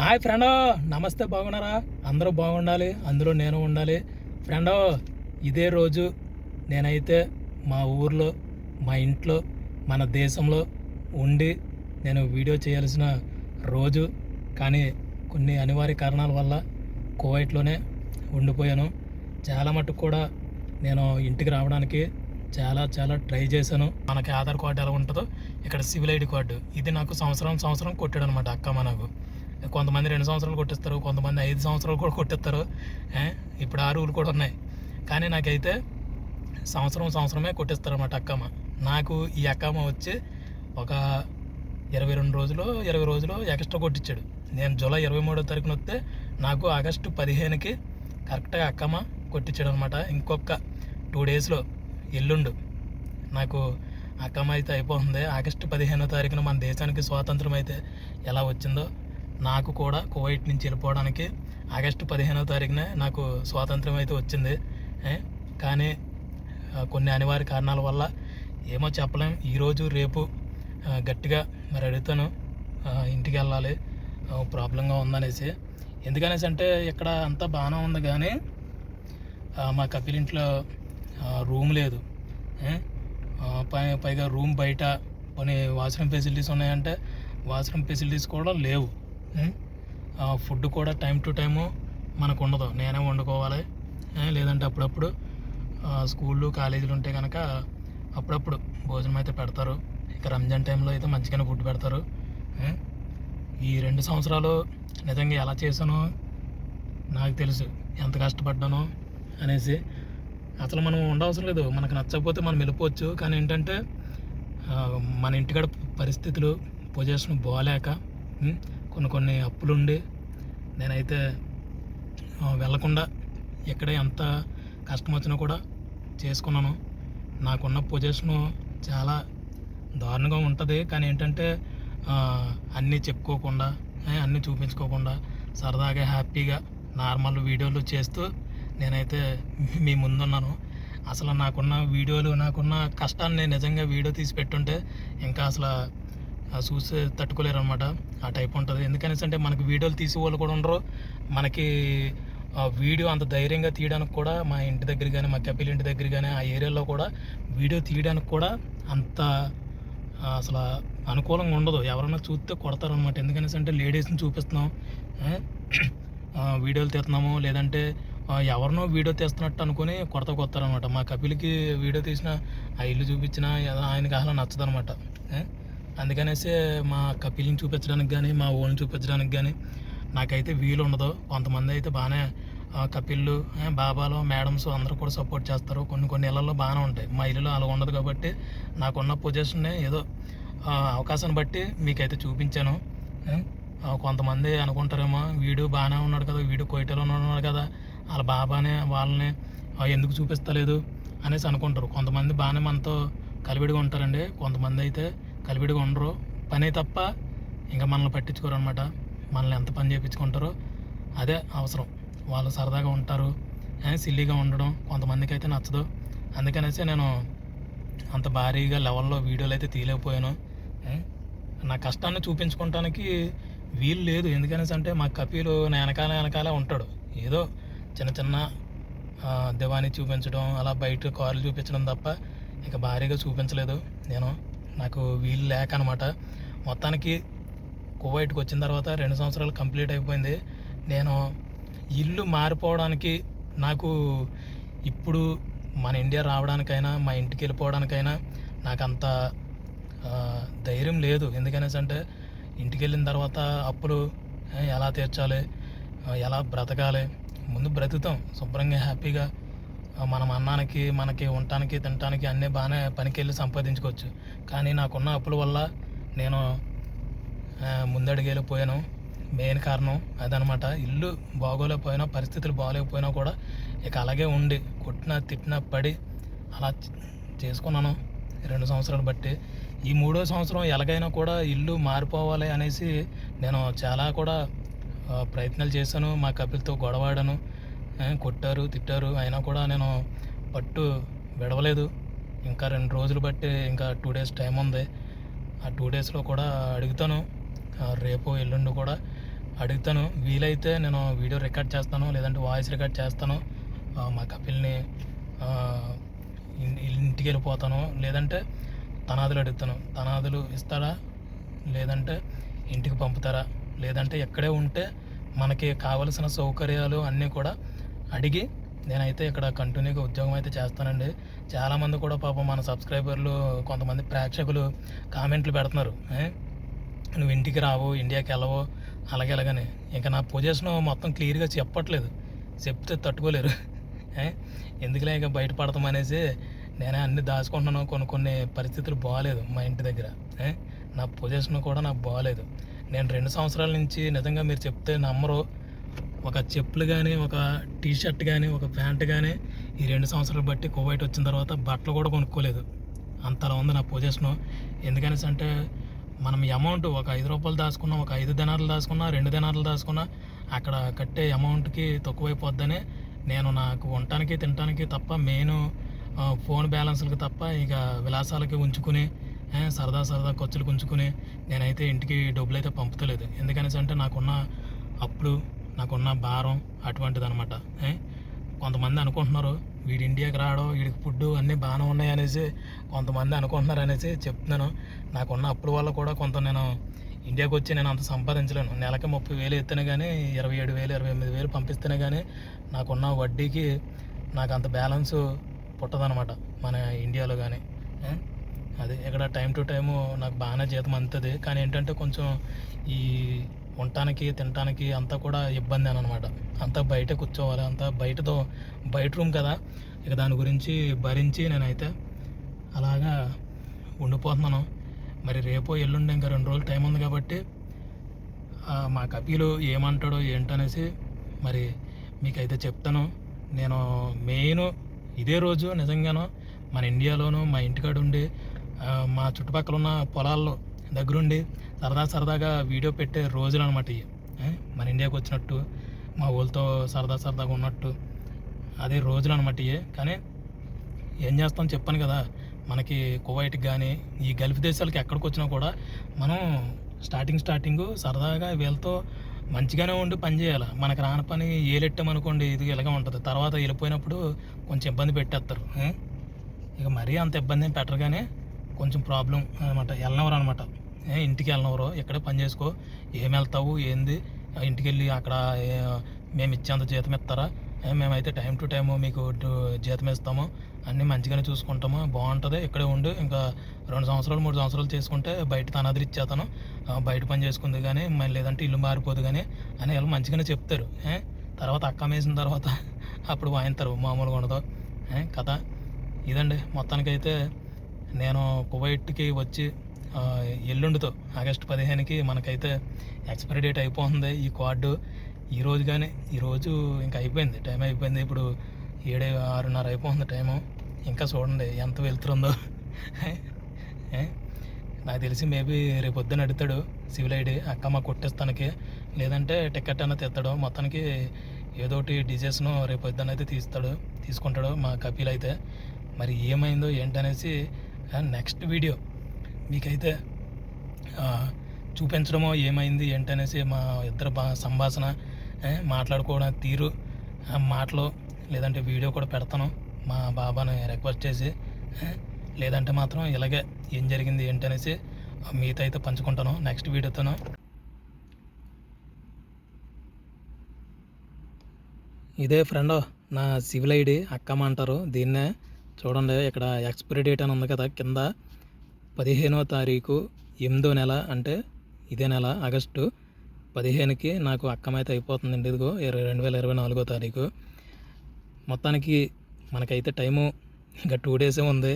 Hi friend నమస్తే బాగున్నారా? అందరూ బాగుండాలి అందులో నేను ఉండాలి. ఫ్రెండ్ ఇదే రోజు నేనైతే మా ఊర్లో మా ఇంట్లో మన దేశంలో ఉండి నేను వీడియో చేయాల్సిన రోజు. కానీ కొన్ని అనివార్య కారణాల వల్ల కువైట్లోనే ఉండిపోయాను. చాలా మటుకు కూడా నేను ఇంటికి రావడానికి చాలా చాలా ట్రై చేశాను. మనకి ఆధార్ కార్డు ఎలా ఉంటుందో ఇక్కడ సివిల్ ఐడి కార్డు. ఇది నాకు సంవత్సరం సంవత్సరం కొట్టాడు అనమాట అక్కమ్మ నాకు. కొంతమంది రెండు సంవత్సరాలు కొట్టిస్తారు కొంతమంది ఐదు సంవత్సరాలు కూడా కొట్టిస్తారు. ఇప్పుడు ఆ రూల్ కూడా ఉన్నాయి. కానీ నాకైతే సంవత్సరం సంవత్సరమే కొట్టిస్తారు అనమాట అక్కమ్మ. నాకు ఈ అక్కమ్మ వచ్చి ఒక ఇరవై రెండు రోజులు ఇరవై రోజులు ఎక్స్ట్రా కొట్టించాడు నేను జూలై ఇరవై మూడో తారీఖున వస్తే నాకు ఆగస్టు పదిహేనుకి కరెక్ట్గా అక్కమ్మ కొట్టించాడు అనమాట ఇంకొక టూ డేస్లో ఎల్లుండు నాకు అక్కమ్మ అయితే అయిపోతుంది ఆగస్టు పదిహేనో తారీఖున మన దేశానికి స్వాతంత్రం అయితే ఎలా వచ్చిందో నాకు కూడా కువైట్ నుంచి వెళ్ళిపోవడానికి ఆగస్టు పదిహేనో తారీఖున నాకు స్వాతంత్రం అయితే వచ్చింది. కానీ కొన్ని అనివార్య కారణాల వల్ల ఏమో చెప్పలేం. ఈరోజు రేపు గట్టిగా మరి అడుగుతాను. ఇంటికి వెళ్ళాలి. ప్రాబ్లంగా ఉందనేసి. ఎందుకనేసి అంటే ఇక్కడ అంతా బాగానే ఉంది కానీ మా కపిల్ ఇంట్లో రూమ్ లేదు. పై పైగా రూమ్ బయట కొన్ని వాష్రూమ్ ఫెసిలిటీస్ ఉన్నాయంటే వాష్రూమ్ ఫెసిలిటీస్ కూడా లేవు. ఫుడ్ కూడా టైం టు టైము మనకు ఉండదు నేనే వండుకోవాలి. లేదంటే అప్పుడప్పుడు స్కూళ్ళు కాలేజీలు ఉంటే కనుక అప్పుడప్పుడు భోజనం అయితే పెడతారు. ఇక రంజాన్ టైంలో అయితే మంచిగానే ఫుడ్ పెడతారు. ఈ రెండు సంవత్సరాలు నిజంగా ఎలా చేశానో నాకు తెలుసు. ఎంత కష్టపడ్డానో అనేసి. అసలు మనం ఉండవసరం లేదు. మనకు నచ్చకపోతే మనం వెళ్ళిపోవచ్చు. కానీ ఏంటంటే మన ఇంటికాడ పరిస్థితులు పొజిషన్ బాగాలేక కొన్ని కొన్ని అప్పులుండి నేనైతే వెళ్ళకుండా వెళ్ళకుండా ఎక్కడ ఎంత కష్టం వచ్చినా కూడా చేసుకున్నాను. నాకున్న పొజిషను చాలా దారుణంగా ఉంటుంది. కానీ ఏంటంటే అన్నీ చెప్పుకోకుండా అన్నీ చూపించుకోకుండా సరదాగా హ్యాపీగా నార్మల్ వీడియోలు చేస్తూ నేనైతే మీ ముందున్నాను. అసలు నాకున్న వీడియోలు నాకున్న కష్టాన్ని నిజంగా వీడియో తీసి పెట్టుంటే ఇంకా అసలు ఆ చూసి తట్టుకోలేరు అనమాట ఆ టైప్ ఉంటుంది. ఎందుకనేసి అంటే మనకి వీడియోలు తీసే వాళ్ళు కూడా ఉండరు. మనకి ఆ వీడియో అంత ధైర్యంగా తీయడానికి కూడా మా ఇంటి దగ్గర కానీ మా కపిల్ ఇంటి దగ్గర కానీ ఆ ఏరియాలో కూడా వీడియో తీయడానికి కూడా అంత అసలు అనుకూలంగా ఉండదు. ఎవరైనా చూస్తే కొడతారనమాట ఎందుకనేసి అంటే లేడీస్ని చూపిస్తున్నాం. వీడియోలు తీస్తున్నాము. లేదంటే ఎవరినో వీడియో తీస్తున్నట్టు అనుకుని కొడత కొత్తారనమాట మా కపిల్కి వీడియో తీసిన ఆ ఇల్లు చూపించినా ఆయనకి అసలు నచ్చదనమాట అందుకనేసి మా కపిల్ని చూపించడానికి కానీ మా ఓన్ చూపించడానికి కానీ నాకైతే వీలు ఉండదు. కొంతమంది అయితే బాగానే కపిల్లు బాబాలు మేడమ్స్ అందరూ కూడా సపోర్ట్ చేస్తారు. కొన్ని కొన్ని ఇళ్ళల్లో బాగానే ఉంటాయి. మా ఇల్లులో అలా ఉండదు కాబట్టి నాకున్న పొజిషన్ని ఏదో అవకాశాన్ని బట్టి మీకైతే చూపించాను. కొంతమంది అనుకుంటారేమో వీడు బాగానే ఉన్నాడు కదా వీడు కోయిటలో ఉన్నాడు కదా వాళ్ళ బాబానే వాళ్ళని ఎందుకు చూపిస్తలేదు అనేసి అనుకుంటారు. కొంతమంది బాగానే మనతో కలివిడిగా ఉంటారండి. కొంతమంది అయితే కలిపిడిగా ఉండరు. పనే తప్ప ఇంకా మనల్ని పట్టించుకోరు అనమాట మనల్ని ఎంత పని చేయించుకుంటారో అదే అవసరం. వాళ్ళు సరదాగా ఉంటారు. ఏ, సిల్లీగా ఉండడం కొంతమందికి అయితే నచ్చదు. అందుకనేసి నేను అంత భారీగా లెవెల్లో వీడియోలు అయితే తీయలేకపోయాను. నా కష్టాన్ని చూపించుకోవటానికి వీలు లేదు. ఎందుకనేసి అంటే మా కపిలు నా వెనకాల వెనకాలే ఉంటాడు. ఏదో చిన్న చిన్న దివాణి చూపించడం అలా బయట కార్లు చూపించడం తప్ప ఇక భారీగా చూపించలేదు నేను. నాకు వీలు లేక అనమాట మొత్తానికి కువైట్కి వచ్చిన తర్వాత రెండు సంవత్సరాలు కంప్లీట్ అయిపోయింది. నేను ఇల్లు మారిపోవడానికి నాకు ఇప్పుడు మన ఇండియా రావడానికైనా మా ఇంటికి వెళ్ళిపోవడానికైనా నాకు అంత ధైర్యం లేదు. ఎందుకనేసి అంటే ఇంటికి వెళ్ళిన తర్వాత అప్పులు ఎలా తీర్చాలి ఎలా బ్రతకాలి ముందు బ్రతుకుతాం శుభ్రంగా హ్యాపీగా మనం అన్నానికి మనకి ఉండటానికి తినటానికి అన్నీ బాగానే పనికి వెళ్ళి సంపాదించుకోవచ్చు. కానీ నాకున్న అప్పుల వల్ల నేను ముందడిగేళ్ళిపోయాను మెయిన్ కారణం అదనమాట. ఇల్లు బాగోలేకపోయినా పరిస్థితులు బాగోలేకపోయినా కూడా ఇక అలాగే ఉండి కొట్టినా తిట్టినా పడి అలా చేసుకున్నాను రెండు సంవత్సరాలు బట్టి. ఈ మూడో సంవత్సరం ఎలాగైనా కూడా ఇల్లు మారిపోవాలి అనేసి నేను చాలా కూడా ప్రయత్నాలు చేశాను. మా కపిల్తో గొడవాడాను. కొట్టారు తిట్టారు అయినా కూడా నేను పట్టు విడవలేదు. ఇంకా రెండు రోజులు బట్టి ఇంకా టూ డేస్ టైం ఉంది. ఆ టూ డేస్లో కూడా అడుగుతాను. రేపు ఎల్లుండి కూడా అడుగుతాను. వీలైతే నేను వీడియో రికార్డ్ చేస్తాను లేదంటే వాయిస్ రికార్డ్ చేస్తాను. మా కపిల్ని ఇంటికి వెళ్ళిపోతాను. లేదంటే తనాదులు అడుగుతాను. తనాదులు ఇస్తారా లేదంటే ఇంటికి పంపుతారా? లేదంటే ఎక్కడే ఉంటే మనకి కావలసిన సౌకర్యాలు అన్నీ కూడా అడిగి నేనైతే ఇక్కడ కంటిన్యూగా ఉద్యోగం అయితే చేస్తానండి. చాలామంది కూడా పాపం మన సబ్స్క్రైబర్లు కొంతమంది ప్రేక్షకులు కామెంట్లు పెడుతున్నారు. నువ్వు ఇంటికి రావు ఇండియాకి వెళ్ళవు అలాగే అలాగని ఇంకా నా పొజిషన్ మొత్తం క్లియర్గా చెప్పట్లేదు. చెప్తే తట్టుకోలేరు. ఎందుకులే ఇక బయటపడతాం అనేసి నేనే అన్ని దాచుకుంటున్నాను. కొన్ని కొన్ని పరిస్థితులు బాగాలేదు మా ఇంటి దగ్గర. నా పొజిషన్ కూడా నాకు బాగాలేదు నేను రెండు సంవత్సరాల నుంచి నిజంగా మీరు చెప్తే నమ్మరు. ఒక చెప్పులు కానీ ఒక టీ షర్ట్ కానీ ఒక ప్యాంట్ కానీ ఈ రెండు సంవత్సరాలు బట్టి కోవైట్ వచ్చిన తర్వాత బట్టలు కూడా కొనుక్కోలేదు. అంతలా ఉంది నా పొజిషను. ఎందుకనేసి అంటే మనం అమౌంట్ ఒక ఐదు రూపాయలు దాచుకున్నా ఒక ఐదు దినాలు దాచుకున్నా రెండు దినాలు దాచుకున్నా అక్కడ కట్టే అమౌంట్కి తక్కువైపోద్దని నేను నాకు ఉండటానికి తినటానికి తప్ప మెయిన్ ఫోన్ బ్యాలెన్స్లకు తప్ప ఇక విలాసాలకి ఉంచుకుని సరదా సరదా ఖర్చులకు ఉంచుకుని నేనైతే ఇంటికి డబ్బులు అయితే పంపుతలేదు. ఎందుకనేసి అంటే నాకున్న అప్పులు నాకున్న భారం అటువంటిది అనమాట కొంతమంది అనుకుంటున్నారు వీడి ఇండియాకి రావడం వీడికి ఫుడ్ అన్నీ బాగానే ఉన్నాయి అనేసి కొంతమంది అనుకుంటున్నారు అనేసి చెప్తున్నాను. నాకున్న అప్పుల వల్ల కూడా కొంత నేను ఇండియాకి వచ్చి నేను అంత సంపాదించలేను. నెలకి ముప్పై వేలు ఎత్తినా కానీ ఇరవై ఏడు వేలు ఇరవై ఎనిమిది వేలు పంపిస్తేనే కానీ నాకున్న వడ్డీకి నాకు అంత బ్యాలెన్స్ పుట్టదనమాట మన ఇండియాలో కానీ అది ఇక్కడ టైం టు టైము నాకు బాగానే జీతం అందుతుంది. కానీ ఏంటంటే కొంచెం ఈ ఉండటానికి తినటానికి అంతా కూడా ఇబ్బంది అనమాట. అంతా బయట కూర్చోవాలి. అంతా బయటతో బయట రూమ్ కదా. ఇక దాని గురించి భరించి నేనైతే అలాగా ఉండిపోతున్నాను. మరి రేపు ఎల్లుండి ఇంకా రెండు రోజులు టైం ఉంది కాబట్టి మా కపిలు ఏమంటాడో ఏంటనేసి మరి మీకైతే చెప్తాను. నేను మెయిన్ ఇదే రోజు నిజంగాను మన ఇండియాలోను మా ఇంటికాడ ఉండి మా చుట్టుపక్కల ఉన్న పొలాల్లో దగ్గరుండి సరదా సరదాగా వీడియో పెట్టే రోజులు అనమాట ఇవి మన ఇండియాకి వచ్చినట్టు మా ఊళ్ళతో సరదా సరదాగా ఉన్నట్టు అదే రోజులు అనమాట ఇవి. కానీ ఏం చేస్తాం చెప్పాను కదా మనకి కువైట్కి కానీ ఈ గల్ఫ్ దేశాలకి ఎక్కడికి వచ్చినా కూడా మనం స్టార్టింగ్ స్టార్టింగ్ సరదాగా వీళ్ళతో మంచిగానే ఉండి పని చేయాలి. మనకి రాని పని ఏలెట్టామనుకోండి ఇది ఇలాగే ఉంటుంది. తర్వాత వెళ్ళిపోయినప్పుడు కొంచెం ఇబ్బంది పెట్టేస్తారు. ఇక మరీ అంత ఇబ్బంది ఏం పెట్టరు కానీ కొంచెం ప్రాబ్లం అనమాట. వెళ్ళనవరు అనమాట. ఇంటికి వెళ్ళనవరు ఇక్కడే పని చేసుకో. ఏం వెళ్తావు ఏంది? ఇంటికి వెళ్ళి అక్కడ మేము ఇచ్చేంత జీతం ఇస్తారా? మేమైతే టైం టు టైం మీకు జీతం ఇస్తాము. అన్నీ మంచిగానే చూసుకుంటాము. బాగుంటుంది. ఇక్కడే ఉండు. ఇంకా రెండు సంవత్సరాలు మూడు సంవత్సరాలు చేసుకుంటే బయట తనాదిరి ఇచ్చేతాను బయట పని చేసుకుంది కానీ మళ్ళీ లేదంటే ఇల్లు మారిపోదు కానీ అని వాళ్ళు మంచిగానే చెప్తారు. తర్వాత అక్క వేసిన తర్వాత అప్పుడు వాయిస్తారు మామూలుగా ఉండదు. ఏ? కథ. ఇదండి. మొత్తానికైతే నేను కువైట్కి వచ్చి ఎల్లుండితో ఆగస్టు పదిహేనుకి మనకైతే ఎక్స్పైరీ డేట్ అయిపోతుంది. ఈ కార్డు ఈ రోజు కానీ ఈరోజు ఇంకా అయిపోయింది. టైం అయిపోయింది. ఇప్పుడు ఏడే ఆరున్నర అయిపోతుంది టైము. ఇంకా చూడండి ఎంత వెళ్తుందో. నాకు తెలిసి మేబీ రేపు పొద్దున అడుగుతాడు సివిల్ ఐడి అక్కమ్మ కొట్టేస్తానికి. లేదంటే టికెట్ అన్న తెస్తాడు. మొత్తానికి ఏదో ఒకటి డిజెస్ను రేపు పొద్దున అయితే తీస్తాడు తీసుకుంటాడు మా కపిల్ అయితే. మరి ఏమైందో ఏంటనేసి నెక్స్ట్ వీడియో మీకైతే చూపించడమో ఏమైంది ఏంటనేసి మా ఇద్దరు బా సంభాషణ మాట్లాడుకోవడం తీరు మాటలు లేదంటే వీడియో కూడా పెడతాను. మా బాబాని రిక్వెస్ట్ చేసి లేదంటే మాత్రం ఇలాగే ఏం జరిగింది ఏంటనేసి మీతో అయితే పంచుకుంటాను నెక్స్ట్ వీడియోతోను. ఇదే ఫ్రెండ్ నా సివిల్ ఐడి అక్కమ్మ అంటారు. దీన్నే చూడండి ఇక్కడ ఎక్స్పైరీ డేట్ అని ఉంది కదా కింద పదిహేనో తారీఖు ఎనిమిదో నెల అంటే ఇదే నెల ఆగస్టు పదిహేనుకి నాకు అక్కమైతే అయిపోతుందండి ఇదిగో ఇరవై రెండు వేల ఇరవై నాలుగో తారీఖు. మొత్తానికి మనకైతే టైము ఇంకా టూ డేసే ఉంది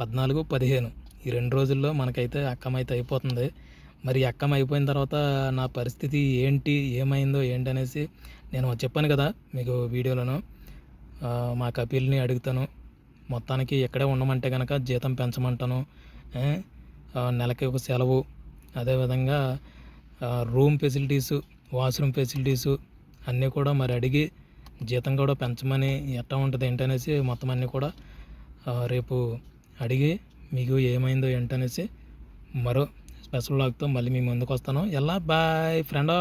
పద్నాలుగు పదిహేను. ఈ రెండు రోజుల్లో మనకైతే అక్కమైతే అయిపోతుంది. మరి అక్కం అయిపోయిన తర్వాత నా పరిస్థితి ఏంటి ఏమైందో ఏంటి అనేసి నేను చెప్పాను కదా మీకు వీడియోలోను. మా కపిల్ని అడుగుతాను. మొత్తానికి ఎక్కడే ఉండమంటే కనుక జీతం పెంచమంటాను. నెలకి ఒక సెలవు. అదేవిధంగా రూమ్ ఫెసిలిటీసు వాష్రూమ్ ఫెసిలిటీసు అన్నీ కూడా మరి అడిగి జీతం కూడా పెంచమని ఎట్టా ఉంటుంది ఏంటనేసి మొత్తం అన్నీ కూడా రేపు అడిగి మీకు ఏమైందో ఏంటనేసి మరో స్పెషల్ లాగ్తో మళ్ళీ మీ ముందుకు వస్తాను ఎలా బాయ్ ఫ్రెండ్!